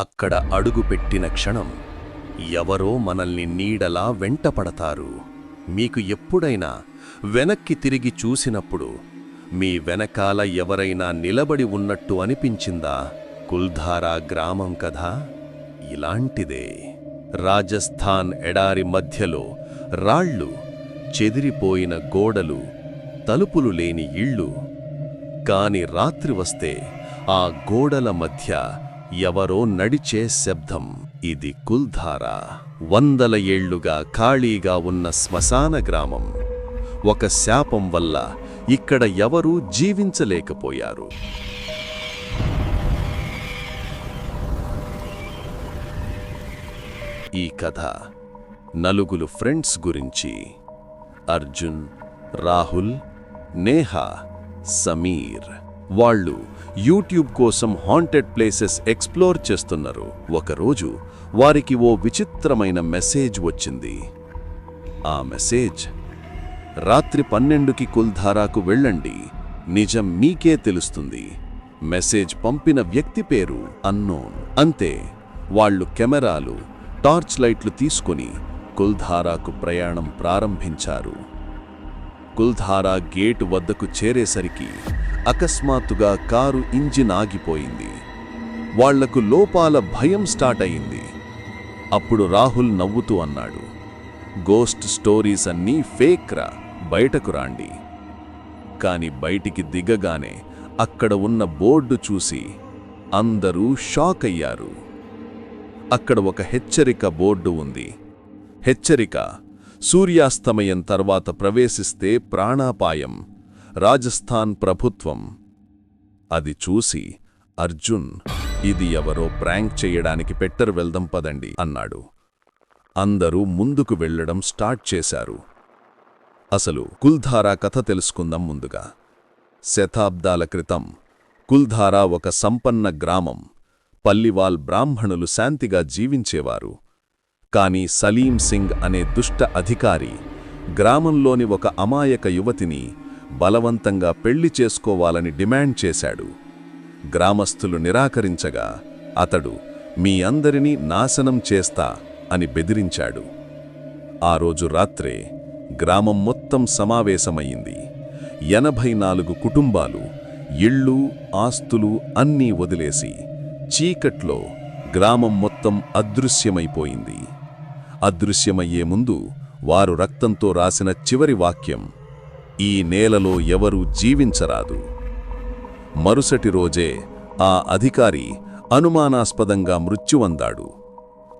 అక్కడ అడుగుపెట్టిన క్షణం ఎవరో మనల్ని నీడలా వెంటపడతారు. మీకు ఎప్పుడైనా వెనక్కి తిరిగి చూసినప్పుడు మీ వెనకాల ఎవరైనా నిలబడి ఉన్నట్టు అనిపించిందా? కుల్ధారా గ్రామం కదా? ఇలాంటిదే. రాజస్థాన్ ఎడారి మధ్యలో రాళ్ళు చెదిరిపోయిన గోడలు తలుపులు లేని ఇళ్ళు. కాని రాత్రి వస్తే ఆ గోడల మధ్య ఎవరో నడిచే శబ్దం. ఇది కుల్ధార. వందల ఏళ్ళుగా ఖాళీగా ఉన్న శ్మశాన గ్రామం. ఒక శాపం వల్ల ఇక్కడ ఎవరూ జీవించలేకపోయారు. ఈ కథ నలుగురు ఫ్రెండ్స్ గురించి. అర్జున్ రాహుల్ నేహా సమీర్. వాళ్ళు యూట్యూబ్ కోసం హాంటెడ్ ప్లేసెస్ ఎక్స్ప్లోర్ చేస్తున్నారు. ఒకరోజు వారికి ఓ విచిత్రమైన మెసేజ్ వచ్చింది. ఆ మెసేజ్ రాత్రి పన్నెండుకి కుల్ధారాకు వెళ్ళండి. నిజం మీకే తెలుస్తుంది. మెసేజ్ పంపిన వ్యక్తి పేరు అన్నోన్ అంతే వాళ్ళు కెమెరాలు టార్చ్ లైట్లు తీసుకుని కుల్ధారాకు ప్రయాణం ప్రారంభించారు. కుల్ధారా గేటు వద్దకు చేరేసరికి అకస్మాత్తుగా కారు ఇంజిన్ ఆగిపోయింది. వాళ్ళకు లోపాల భయం స్టార్ట్ అయింది. అప్పుడు రాహుల్ నవ్వుతూ అన్నాడు గోస్ట్ స్టోరీస్ అన్నీ ఫేక్ రా బయటకు రాండి. కాని బయటికి దిగగానే అక్కడ ఉన్న బోర్డు చూసి అందరూ షాక్ అయ్యారు. అక్కడ ఒక హెచ్చరిక బోర్డు ఉంది. హెచ్చరిక సూర్యాస్తమయం తర్వాత ప్రవేశిస్తే ప్రాణాపాయం రాజస్థాన్ ప్రభుత్వం. అది చూసి అర్జున్ ఇది ఎవరో ప్రాంక్ చేయడానికి పెట్టరు వెళ్దాం పదండి అన్నాడు. అందరూ ముందుకు వెళ్ళడం స్టార్ట్ చేశారు. అసలు కుల్ధారా కథ తెలుసుకుందాం ముందుగా. శతాబ్దాల క్రితం కుల్ధారా ఒక సంపన్న గ్రామం పల్లివాల్ బ్రాహ్మణులు శాంతిగా జీవించేవారు. కాని సలీం సింగ్ అనే దుష్ట అధికారి గ్రామంలోని ఒక అమాయక యువతిని బలవంతంగా పెళ్ళి చేసుకోవాలని డిమాండ్ చేశాడు. గ్రామస్థులు నిరాకరించగా అతడు మీ అందరినీ నాశనం చేస్తా అని బెదిరించాడు. ఆ రోజు రాత్రే గ్రామం మొత్తం సమావేశమయ్యింది. ఎనభై నాలుగు కుటుంబాలు ఇళ్ళు ఆస్తులు అన్నీ వదిలేసి చీకట్లో గ్రామం మొత్తం అదృశ్యమైపోయింది. అదృశ్యమయ్యే ముందు వారు రక్తంతో రాసిన చివరి వాక్యం ఈ నేలలో ఎవరూ జీవించరాదు. మరుసటి రోజే ఆ అధికారి అనుమానాస్పదంగా మృత్యువందాడు.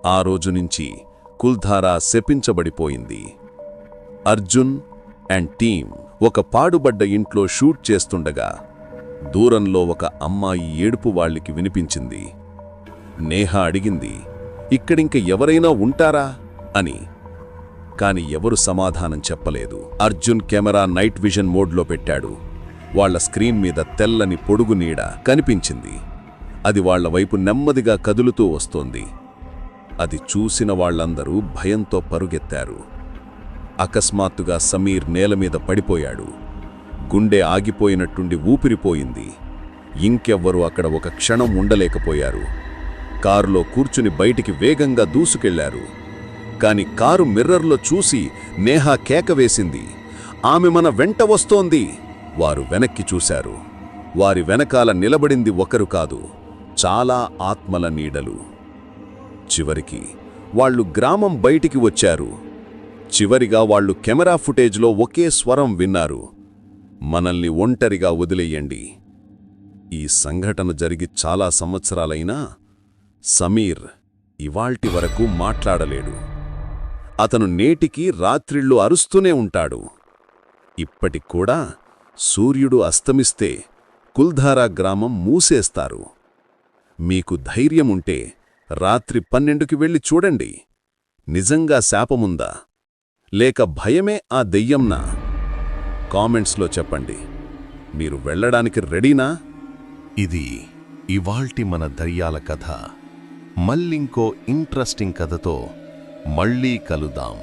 ఆ రోజు నుంచి కుల్ధారా శపించబడిపోయింది. అర్జున్ అండ్ టీం ఒక పాడుబడ్డ ఇంట్లో షూట్ చేస్తుండగా దూరంలో ఒక అమ్మాయి ఏడుపు వాళ్ళకి వినిపించింది. నేహ అడిగింది ఇక్కడింక ఎవరైనా ఉంటారా? అని. కాని ఎవరు సమాధానం చెప్పలేదు. అర్జున్ కెమెరా నైట్ విజన్ మోడ్లో పెట్టాడు. వాళ్ళ స్క్రీన్ మీద తెల్లని పొడుగు నీడ కనిపించింది. అది వాళ్ళ వైపు నెమ్మదిగా కదులుతూ వస్తోంది. అది చూసిన వాళ్ళందరూ భయంతో పరుగెత్తారు. అకస్మాత్తుగా సమీర్ నేలమీద పడిపోయాడు. గుండె ఆగిపోయినట్టుండి ఊపిరిపోయింది. ఇంకెవ్వరూ అక్కడ ఒక క్షణం ఉండలేకపోయారు. కారులో కూర్చుని బయటికి వేగంగా దూసుకెళ్ళారు. కాని కారు మిర్రర్లో చూసి నేహా కేక వేసింది. ఆమె మన వెంట వస్తోంది వారు వెనక్కి చూశారు. వారి వెనకాల నిలబడింది ఒకరు కాదు చాలా ఆత్మల నీడలు. చివరికి వాళ్ళు గ్రామం బయటికి వచ్చారు. చివరిగా వాళ్ళు కెమెరా ఫుటేజ్లో ఒకే స్వరం విన్నారు. మనల్ని ఒంటరిగా వదిలేయండి. ఈ సంఘటన జరిగి చాలా సంవత్సరాలైనా సమీర్ ఇవాల్టి వరకు మాట్లాడలేడు. అతను నేటికి రాత్రిళ్ళు అరుస్తూనే ఉంటాడు. ఇప్పటికూడా సూర్యుడు అస్తమిస్తే కుల్ధారా గ్రామం మూసేస్తారు. మీకు ధైర్యముంటే రాత్రి పన్నెండుకి వెళ్ళి చూడండి. నిజంగా శాపముందా? లేక భయమే ఆ దెయ్యంనా? కామెంట్స్లో చెప్పండి. మీరు వెళ్ళడానికి రెడీనా? ఇది ఇవాల్టి మన దర్యాల కథ. మళ్ళింకో ఇంట్రెస్టింగ్ కథతో మళ్ళీ కలుదాం